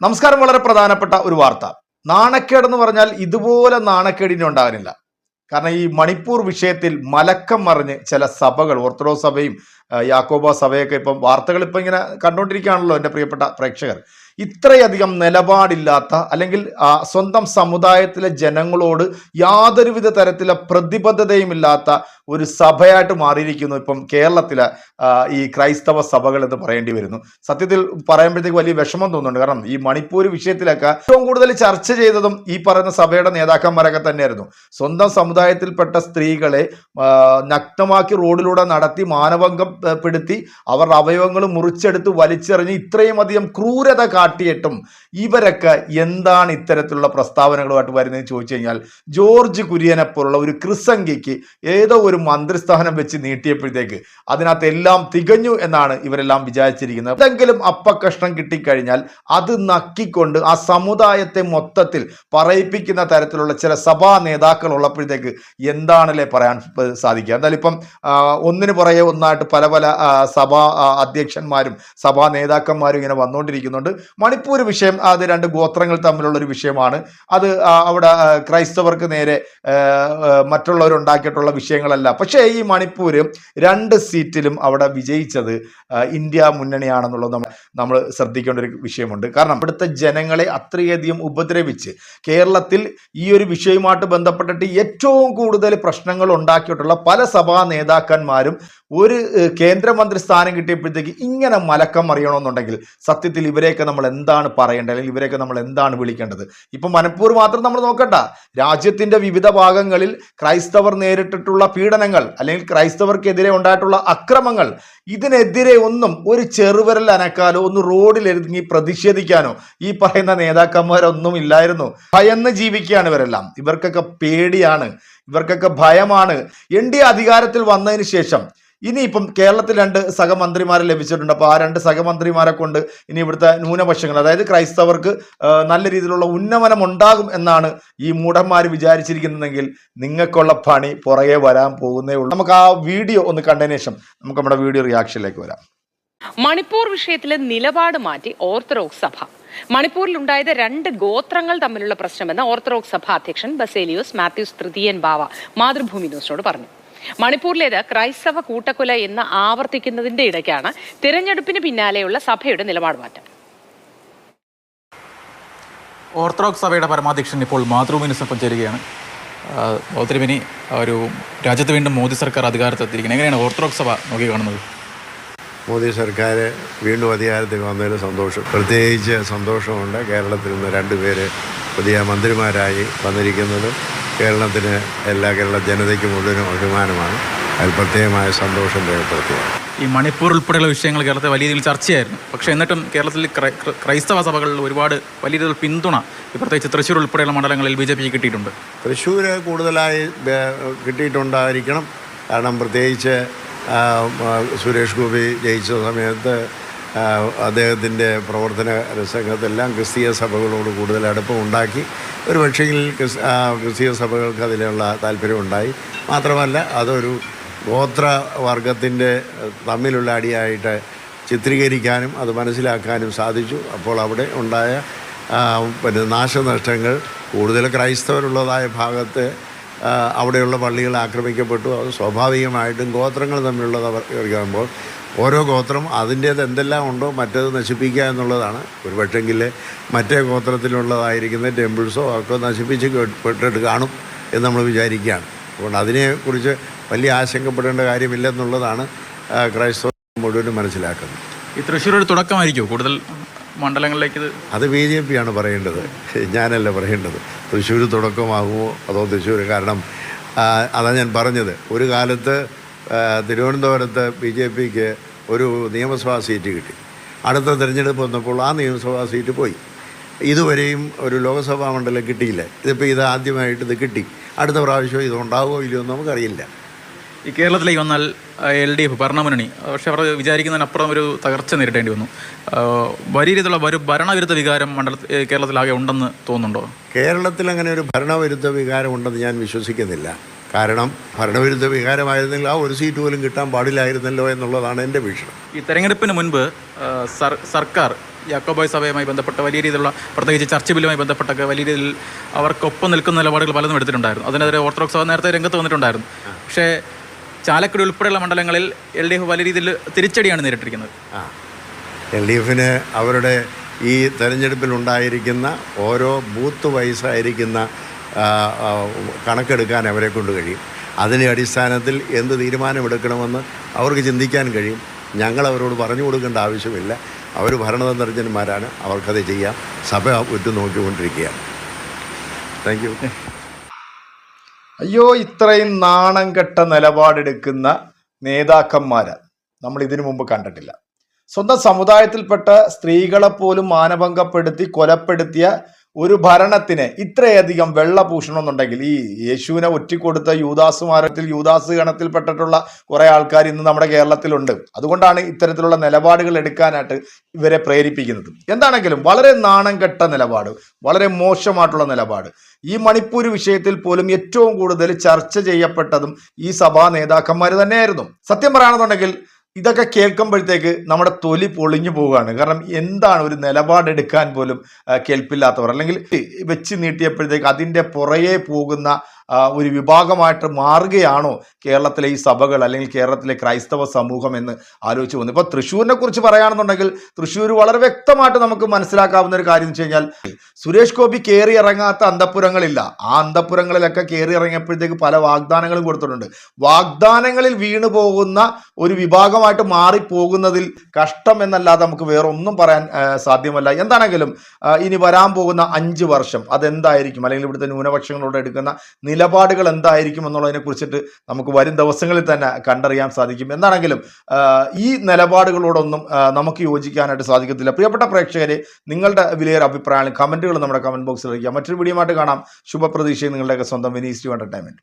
നമസ്കാരം വളരെ പ്രധാനപ്പെട്ട ഒരു വാർത്ത. നാണക്കേട് എന്ന് പറഞ്ഞാൽ ഇതുപോലെ നാണക്കേടിനെ ഉണ്ടാകുന്നില്ല. കാരണം ഈ മണിപ്പൂർ വിഷയത്തിൽ മലക്കം മറിഞ്ഞ് ചില സഭകൾ ഓർത്തഡോക്സ് സഭയും യാക്കോബ സഭയൊക്കെ ഇപ്പം വാർത്തകൾ ഇപ്പം ഇങ്ങനെ കണ്ടുകൊണ്ടിരിക്കുകയാണല്ലോ എന്റെ പ്രിയപ്പെട്ട പ്രേക്ഷകർ. ഇത്രയധികം നിലപാടില്ലാത്ത അല്ലെങ്കിൽ സ്വന്തം സമുദായത്തിലെ ജനങ്ങളോട് യാതൊരുവിധ തരത്തിലെ പ്രതിബദ്ധതയും ഇല്ലാത്ത ഒരു സഭയായിട്ട് മാറിയിരിക്കുന്നു ഇപ്പം കേരളത്തിലെ ഈ ക്രൈസ്തവ സഭകൾ എന്ന് പറയേണ്ടി വരുന്നു. സത്യത്തിൽ പറയുമ്പോഴത്തേക്ക് വലിയ വിഷമം തോന്നുന്നുണ്ട്. കാരണം ഈ മണിപ്പൂർ വിഷയത്തിലൊക്കെ ഏറ്റവും കൂടുതൽ ചർച്ച ചെയ്തതും ഈ പറയുന്ന സഭയുടെ നേതാക്കന്മാരൊക്കെ തന്നെയായിരുന്നു. സ്വന്തം സമുദായത്തിൽപ്പെട്ട സ്ത്രീകളെ നഗ്നമാക്കി റോഡിലൂടെ നടത്തി മാനഭംഗം അവർ അവരുടെ അവയവങ്ങൾ മുറിച്ചെടുത്ത് വലിച്ചെറിഞ്ഞ് ഇത്രയും അധികം ക്രൂരത കാട്ടിയിട്ടും ഇവരൊക്കെ എന്താണ് ഇത്തരത്തിലുള്ള പ്രസ്താവനകളുമായിട്ട് വരുന്നതെന്ന് ചോദിച്ചു കഴിഞ്ഞാൽ ജോർജ് കുര്യനെ പോലുള്ള ഒരു ക്രിസംഖ്യയ്ക്ക് ഏതോ ഒരു മന്ത്രിസ്ഥാനം വെച്ച് നീട്ടിയപ്പോഴത്തേക്ക് അതിനകത്ത് എല്ലാം തികഞ്ഞു എന്നാണ് ഇവരെല്ലാം വിചാരിച്ചിരിക്കുന്നത്. എന്തെങ്കിലും അപ്പക്കഷ്ണം കിട്ടിക്കഴിഞ്ഞാൽ അത് നക്കിക്കൊണ്ട് ആ സമുദായത്തെ മൊത്തത്തിൽ പറയിപ്പിക്കുന്ന തരത്തിലുള്ള ചില സഭാ നേതാക്കൾ ഉള്ളപ്പോഴത്തേക്ക് എന്താണല്ലേ പറയാൻ സാധിക്കുക? എന്തായാലും ഇപ്പം ഒന്നിന് പുറകെ ഒന്നായിട്ട് പല പല സഭാ അധ്യക്ഷന്മാരും സഭാ നേതാക്കന്മാരും ഇങ്ങനെ വന്നുകൊണ്ടിരിക്കുന്നുണ്ട് മണിപ്പൂർ വിഷയം അത് രണ്ട് ഗോത്രങ്ങൾ തമ്മിലുള്ള ഒരു വിഷയമാണ്. അത് അവിടെ ക്രൈസ്തവർക്ക് നേരെ മറ്റുള്ളവർ ഉണ്ടാക്കിയിട്ടുള്ള വിഷയങ്ങളല്ല. പക്ഷേ ഈ മണിപ്പൂര് രണ്ട് സീറ്റിലും അവിടെ വിജയിച്ചത് ഇന്ത്യ മുന്നണിയാണെന്നുള്ളത് നമ്മൾ നമ്മൾ ശ്രദ്ധിക്കേണ്ട ഒരു വിഷയമുണ്ട്. കാരണം ഇവിടുത്തെ ജനങ്ങളെ അത്രയധികം ഉപദ്രവിച്ച് കേരളത്തിൽ ഈ ഒരു വിഷയവുമായിട്ട് ബന്ധപ്പെട്ടിട്ട് ഏറ്റവും കൂടുതൽ പ്രശ്നങ്ങൾ ഉണ്ടാക്കിയിട്ടുള്ള പല സഭാ നേതാക്കന്മാരും ഒരു കേന്ദ്രമന്ത്രി സ്ഥാനം കിട്ടിയപ്പോഴത്തേക്ക് ഇങ്ങനെ മലക്കം അറിയണമെന്നുണ്ടെങ്കിൽ സത്യത്തിൽ ഇവരെയൊക്കെ നമ്മൾ എന്താണ് പറയേണ്ടത്? അല്ലെങ്കിൽ ഇവരെയൊക്കെ നമ്മൾ എന്താണ് വിളിക്കേണ്ടത്? ഇപ്പം മനപ്പൂർ മാത്രം നമ്മൾ നോക്കണ്ട. രാജ്യത്തിന്റെ വിവിധ ഭാഗങ്ങളിൽ ക്രൈസ്തവർ നേരിട്ടിട്ടുള്ള പീഡനങ്ങൾ അല്ലെങ്കിൽ ക്രൈസ്തവർക്കെതിരെ ഉണ്ടായിട്ടുള്ള അക്രമങ്ങൾ ഇതിനെതിരെ ഒന്നും ഒരു ചെറുവിരൽ അനക്കാനോ ഒന്ന് റോഡിൽ ഇറങ്ങി പ്രതിഷേധിക്കാനോ ഈ പറയുന്ന നേതാക്കന്മാരൊന്നും ഇല്ലായിരുന്നു. ഭയന്ന് ജീവിക്കുകയാണ് ഇവരെല്ലാം. ഇവർക്കൊക്കെ പേടിയാണ്. ഇവർക്കൊക്കെ ഭയമാണ്. എൻ ഡി അധികാരത്തിൽ വന്നതിന് ശേഷം ഇനിയിപ്പം കേരളത്തിൽ രണ്ട് സഹമന്ത്രിമാരെ ലഭിച്ചിട്ടുണ്ട്. അപ്പോൾ ആ രണ്ട് സഹമന്ത്രിമാരെ കൊണ്ട് ഇനി ഇവിടുത്തെ ന്യൂനപക്ഷങ്ങൾ അതായത് ക്രൈസ്തവർക്ക് നല്ല രീതിയിലുള്ള ഉന്നമനം ഉണ്ടാകും എന്നാണ് ഈ മൂഢന്മാർ വിചാരിച്ചിരിക്കുന്നതെങ്കിൽ നിങ്ങൾക്കുള്ള പണി പുറകെ വരാൻ പോകുന്നേ ഉള്ളൂ. നമുക്ക് ആ വീഡിയോ ഒന്ന് കണ്ടതിന് ശേഷം നമുക്ക് നമ്മുടെ വീഡിയോ റിയാക്ഷനിലേക്ക് വരാം. മണിപ്പൂർ വിഷയത്തിലെ നിലപാട് മാറ്റി ഓർത്തഡോക്സ് സഭ. മണിപ്പൂരിൽ ഉണ്ടായത് രണ്ട് ഗോത്രങ്ങൾ തമ്മിലുള്ള പ്രശ്നമെന്ന് ഓർത്തഡോക്സ് സഭ അധ്യക്ഷൻ ബസേലിയോസ് മാത്യൂസ് തൃതീയൻ ബാവ മാതൃഭൂമി ന്യൂസിനോട് പറഞ്ഞു. മണിപ്പൂരിലേത് ക്രൈസ്തവ കൂട്ടക്കൊല എന്ന് ആവർത്തിക്കുന്നതിന്റെ ഇടയ്ക്കാണ് തിരഞ്ഞെടുപ്പിന് പിന്നാലെയുള്ള സഭയുടെ നിലപാട് മാറ്റം ഓർത്തഡോക്സ് സഭയുടെ പരമാധ്യക്ഷൻ ഇപ്പോൾ മാതൃഭൂമിനൊപ്പം ചേരുകയാണ്. ഒത്തിരി ഒരു രാജ്യത്ത് വീണ്ടും മോദി സർക്കാർ അധികാരത്തെത്തിയിരിക്കുന്നത് എങ്ങനെയാണ് ഓർത്തഡോക്സ് സഭ നോക്കി കാണുന്നത് മോദി സർക്കാർ വീണ്ടും അധികാരത്തിൽ വന്നതിൽ സന്തോഷം. പ്രത്യേകിച്ച് സന്തോഷമുണ്ട് കേരളത്തിൽ നിന്ന് രണ്ടുപേര് പുതിയ മന്ത്രിമാരായി വന്നിരിക്കുന്നത്. കേരളത്തിന് എല്ലാ കേരള ജനതയ്ക്ക് മുഴുവനും അഭിമാനമാണ്. അതിൽ പ്രത്യേകമായ സന്തോഷം രേഖപ്പെടുത്തിയാണ് ഈ മണിപ്പൂർ ഉൾപ്പെടെയുള്ള വിഷയങ്ങൾ കേരളത്തിൽ വലിയ രീതിയിൽ ചർച്ചയായിരുന്നു. പക്ഷേ എന്നിട്ടും കേരളത്തിൽ ക്രൈസ്തവ സഭകളിൽ ഒരുപാട് വലിയ രീതിയിൽ പിന്തുണ പ്രത്യേകിച്ച് തൃശ്ശൂർ ഉൾപ്പെടെയുള്ള മണ്ഡലങ്ങളിൽ ബി ജെ പിക്ക് കിട്ടിയിട്ടുണ്ട്. തൃശ്ശൂർ കൂടുതലായി കിട്ടിയിട്ടുണ്ടായിരിക്കണം. കാരണം പ്രത്യേകിച്ച് സുരേഷ് ഗോപി ജയിച്ച സമയത്ത് അദ്ദേഹത്തിന്റെ പ്രവർത്തന രംഗത്തെല്ലാം ക്രിസ്തീയ സഭകളോട് കൂടുതൽ അടുപ്പമുണ്ടാക്കി ഒരു പക്ഷേങ്കിൽ ക്രിസ്തീയ സഭകൾക്ക് അതിലുള്ള താല്പര്യമുണ്ടായി. മാത്രമല്ല അതൊരു ഗോത്രവർഗത്തിന്റെ തമ്മിലുള്ള അടിയായിട്ട് ചിത്രീകരിക്കാനും അത് മനസ്സിലാക്കാനും സാധിച്ചു. അപ്പോൾ അവിടെ ഉണ്ടായ പിന്നെ നാശനഷ്ടങ്ങൾ കൂടുതൽ ക്രൈസ്തവരുള്ളതായ ഭാഗത്ത് അവിടെയുള്ള പള്ളികൾ ആക്രമിക്കപ്പെട്ടു. അത് സ്വാഭാവികമായിട്ടും ഗോത്രങ്ങൾ തമ്മിലുള്ളതാകുമ്പോൾ ഓരോ ഗോത്രം അതിന്റേത് എന്തെല്ലാം ഉണ്ടോ മറ്റേത് നശിപ്പിക്കുക എന്നുള്ളതാണ്. ഒരു പക്ഷെങ്കിൽ മറ്റേ ഗോത്രത്തിലുള്ളതായിരിക്കുന്ന ടെമ്പിൾസോ ഒക്കെ നശിപ്പിച്ച് പെട്ടിട്ട് കാണും എന്ന് നമ്മൾ വിചാരിക്കുകയാണ്. അതുകൊണ്ട് അതിനെക്കുറിച്ച് വലിയ ആശങ്കപ്പെടേണ്ട കാര്യമില്ലെന്നുള്ളതാണ് ക്രൈസ്തവ മുഴുവനും മനസ്സിലാക്കുന്നത്. ഈ തൃശ്ശൂർ ഒരു തുടക്കമായിരിക്കുമോ കൂടുതൽ മണ്ഡലങ്ങളിലേക്ക് ഇത് അത് ബി ജെ പി ആണ് പറയേണ്ടത്. ഞാനല്ല പറയേണ്ടത്. തൃശ്ശൂർ തുടക്കമാകുമോ അതോ തൃശ്ശൂർ കാരണം അതാണ് ഞാൻ പറഞ്ഞത്. ഒരു കാലത്ത് തിരുവനന്തപുരത്ത് ബി ജെ പിക്ക് ഒരു നിയമസഭാ സീറ്റ് കിട്ടി. അടുത്ത തിരഞ്ഞെടുപ്പ് വന്നപ്പോൾ ആ നിയമസഭാ സീറ്റ് പോയി. ഇതുവരെയും ഒരു ലോക്സഭാ മണ്ഡലം കിട്ടിയില്ല. ഇതിപ്പോൾ ഇത് ആദ്യമായിട്ട് ഇത് കിട്ടി. അടുത്ത പ്രാവശ്യം ഇതുണ്ടാവോ ഇല്ലയോ എന്ന് നമുക്കറിയില്ല. ഈ കേരളത്തിലേക്ക് വന്നാൽ എൽ ഡി എഫ് ഭരണമുന്നണി പക്ഷേ അവർ വിചാരിക്കുന്നതിനപ്പുറം ഒരു തകർച്ച നേരിടേണ്ടി വന്നു. വലിയ രീതിയിലുള്ള ഒരു ഭരണവിരുദ്ധ വികാരം മണ്ഡല കേരളത്തിലാകെ ഉണ്ടെന്ന് തോന്നുന്നുണ്ടോ? കേരളത്തിൽ അങ്ങനെ ഒരു ഭരണവിരുദ്ധ വികാരം ഉണ്ടെന്ന് ഞാൻ വിശ്വസിക്കുന്നില്ല. കാരണം ഭരണവിരുദ്ധ വികാരമായിരുന്നെങ്കിൽ ആ ഒരു സീറ്റ് പോലും കിട്ടാൻ പാടില്ലായിരുന്നല്ലോ എന്നുള്ളതാണ് എന്റെ വീക്ഷണം. ഈ തെരഞ്ഞെടുപ്പിന് മുൻപ് സർ സർക്കാർ യാക്കോബോയ് സഭയുമായി ബന്ധപ്പെട്ട വലിയ രീതിയിലുള്ള പ്രത്യേകിച്ച് ചർച്ച് ബില്ലുമായി ബന്ധപ്പെട്ടൊക്കെ വലിയ രീതിയിൽ അവർക്കൊപ്പം നിൽക്കുന്ന നിലപാടുകൾ പലതും എടുത്തിട്ടുണ്ടായിരുന്നു. അതിനെതിരെ ഓർത്തഡോക്സ് സഭ നേരത്തെ രംഗത്ത് വന്നിട്ടുണ്ടായിരുന്നു. പക്ഷേ ചാലക്കുടി ഉൾപ്പെടെയുള്ള മണ്ഡലങ്ങളിൽ എൽ ഡി എഫ് വലിയ രീതിയിൽ തിരിച്ചടിയാണ് നേരിട്ടിരിക്കുന്നത്. എൽ ഡി എഫിന് അവരുടെ ഈ തെരഞ്ഞെടുപ്പിൽ ഉണ്ടായിരിക്കുന്ന ഓരോ ബൂത്ത് വയസ്സായിരിക്കുന്ന കണക്കെടുക്കാൻ അവരെ കൊണ്ട് കഴിയും. അതിന്റെ അടിസ്ഥാനത്തിൽ എന്ത് തീരുമാനമെടുക്കണമെന്ന് അവർക്ക് ചിന്തിക്കാൻ കഴിയും. ഞങ്ങൾ അവരോട് പറഞ്ഞു കൊടുക്കേണ്ട ആവശ്യമില്ല. അവർ ഭരണതന്ത്രജ്ഞന്മാരാണ്. അവർക്കത് ചെയ്യാം. സഭ ഉറ്റുനോക്കിക്കൊണ്ടിരിക്കുകയാണ്. താങ്ക് യു അയ്യോ ഇത്രയും നാണം കെട്ട നിലപാടെടുക്കുന്ന നേതാക്കന്മാരെ നമ്മൾ ഇതിനു മുമ്പ് കണ്ടിട്ടില്ല. സ്വന്തം സമുദായത്തിൽപ്പെട്ട സ്ത്രീകളെ പോലും മാനഭംഗപ്പെടുത്തി കൊലപ്പെടുത്തിയ ഒരു ഭരണത്തിന് ഇത്രയധികം വെള്ളപൂഷണം എന്നുണ്ടെങ്കിൽ ഈ യേശുവിനെ ഒറ്റിക്കൊടുത്ത യൂദാസുമാരത്തിൽ യൂദാസ് ഗണത്തിൽപ്പെട്ടിട്ടുള്ള കുറെ ആൾക്കാർ ഇന്ന് നമ്മുടെ കേരളത്തിലുണ്ട്. അതുകൊണ്ടാണ് ഇത്തരത്തിലുള്ള നിലപാടുകൾ എടുക്കാനായിട്ട് ഇവരെ പ്രേരിപ്പിക്കുന്നത്. എന്താണെങ്കിലും വളരെ നാണം കെട്ട നിലപാട് വളരെ മോശമായിട്ടുള്ള നിലപാട്. ഈ മണിപ്പൂർ വിഷയത്തിൽ പോലും ഏറ്റവും കൂടുതൽ ചർച്ച ചെയ്യപ്പെട്ടതും ഈ സഭാ നേതാക്കന്മാർ തന്നെയായിരുന്നു. സത്യം പറയുകയാണെന്നുണ്ടെങ്കിൽ ഇതൊക്കെ കേൾക്കുമ്പോഴത്തേക്ക് നമ്മുടെ തൊലി പൊളിഞ്ഞു പോവുകയാണ്. കാരണം എന്താണ് ഒരു നിലപാടെടുക്കാൻ പോലും കേൾപ്പില്ലാത്തവർ അല്ലെങ്കിൽ വെച്ച് നീട്ടിയപ്പോഴത്തേക്ക് അതിന്റെ പുറകെ പോകുന്ന ഒരു വിഭാഗമായിട്ട് മാറുകയാണോ കേരളത്തിലെ ഈ സഭകൾ അല്ലെങ്കിൽ കേരളത്തിലെ ക്രൈസ്തവ സമൂഹം എന്ന് ആലോചിച്ച് വന്നു? ഇപ്പോൾ തൃശ്ശൂരിനെ കുറിച്ച് പറയുകയാണെന്നുണ്ടെങ്കിൽ തൃശ്ശൂർ വളരെ വ്യക്തമായിട്ട് നമുക്ക് മനസ്സിലാക്കാവുന്ന ഒരു കാര്യം എന്ന് വെച്ച് കഴിഞ്ഞാൽ സുരേഷ് ഗോപി കയറി ഇറങ്ങാത്ത അന്തപ്പുരങ്ങളില്ല ആ അന്തപ്പുരങ്ങളിലൊക്കെ കയറി ഇറങ്ങിയപ്പോഴത്തേക്ക് പല വാഗ്ദാനങ്ങളും കൊടുത്തിട്ടുണ്ട്. വാഗ്ദാനങ്ങളിൽ വീണു പോകുന്ന ഒരു വിഭാഗമായിട്ട് മാറിപ്പോകുന്നതിൽ കഷ്ടം എന്നല്ലാതെ നമുക്ക് വേറെ ഒന്നും പറയാൻ സാധ്യമല്ല. എന്താണെങ്കിലും ഇനി വരാൻ പോകുന്ന അഞ്ച് വർഷം അതെന്തായിരിക്കും? അല്ലെങ്കിൽ ഇവിടുത്തെ ന്യൂനപക്ഷങ്ങളോട് എടുക്കുന്ന നിലപാടുകൾ എന്തായിരിക്കും എന്നുള്ളതിനെ കുറിച്ചിട്ട് നമുക്ക് വരും ദിവസങ്ങളിൽ തന്നെ കണ്ടറിയാൻ സാധിക്കും. എന്നാണെങ്കിലും ഈ നിലപാടുകളോടൊന്നും നമുക്ക് യോജിക്കാനായിട്ട് സാധിക്കത്തില്ല. പ്രിയപ്പെട്ട പ്രേക്ഷകരെ നിങ്ങളുടെ വിലയേറെ അഭിപ്രായങ്ങൾ കമന്റുകൾ നമ്മുടെ കമന്റ് ബോക്സിൽ അറിയിക്കുക. മറ്റൊരു വീഡിയോ കാണാം. ശുഭപ്രതീക്ഷയും നിങ്ങളുടെയൊക്കെ സ്വന്തം വിനീസ് ടു എന്റർടൈൻമെന്റ്